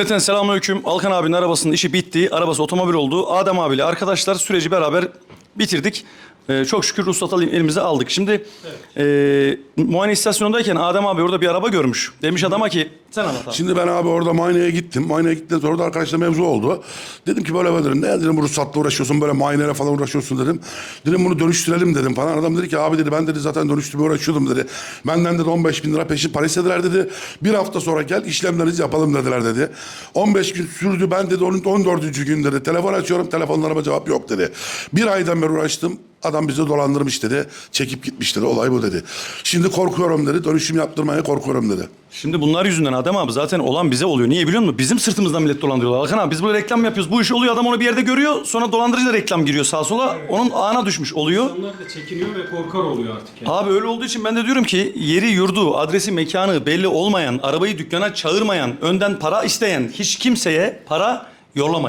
Zaten selamünaleyküm. Alkan abinin arabasının işi bitti. Arabası otomobil oldu. Adem abiyle arkadaşlar süreci beraber bitirdik. Ee, çok şükür ruhsat alayım elimize aldık. Şimdi e, muayene istasyonundayken Adem abi orada bir araba görmüş. Demiş adama ki sen anlat abi. Şimdi ben abi orada muayeneye gittim. Muayeneye gittikten sonra da arkadaşla mevzu oldu. Dedim ki böyle böyle. Ne dedim bu ruhsatla uğraşıyorsun böyle muayeneyle falan uğraşıyorsun dedim. Dedim bunu dönüştürelim dedim falan. Adam dedi ki abi dedi ben dedi zaten dönüştürmeye uğraşıyordum dedi. Benden dedi 15 bin lira peşin para istediler dedi. Bir hafta sonra gel işlemlerinizi yapalım dediler dedi. 15 gün sürdü ben dedi onun 14. gün dedi. Telefon açıyorum telefonlarıma cevap yok dedi. Bir aydan beri uğraştım. Adam bizi dolandırmış dedi. Çekip gitmiş dedi. Olay bu dedi. Şimdi korkuyorum dedi. Dönüşüm yaptırmaya korkuyorum dedi. Şimdi bunlar yüzünden Adem abi zaten olan bize oluyor. Niye biliyor musun? Bizim sırtımızdan millet dolandırıyorlar. Alkan abi biz böyle reklam yapıyoruz. Bu iş oluyor adam onu bir yerde görüyor. Sonra dolandırıcı da reklam giriyor sağa sola. Onun ağına düşmüş oluyor. İnsanlar da çekiniyor ve korkar oluyor artık. Yani. Abi öyle olduğu için ben de diyorum ki yeri yurdu, adresi, mekanı belli olmayan, arabayı dükkana çağırmayan, önden para isteyen hiç kimseye para yollamayın.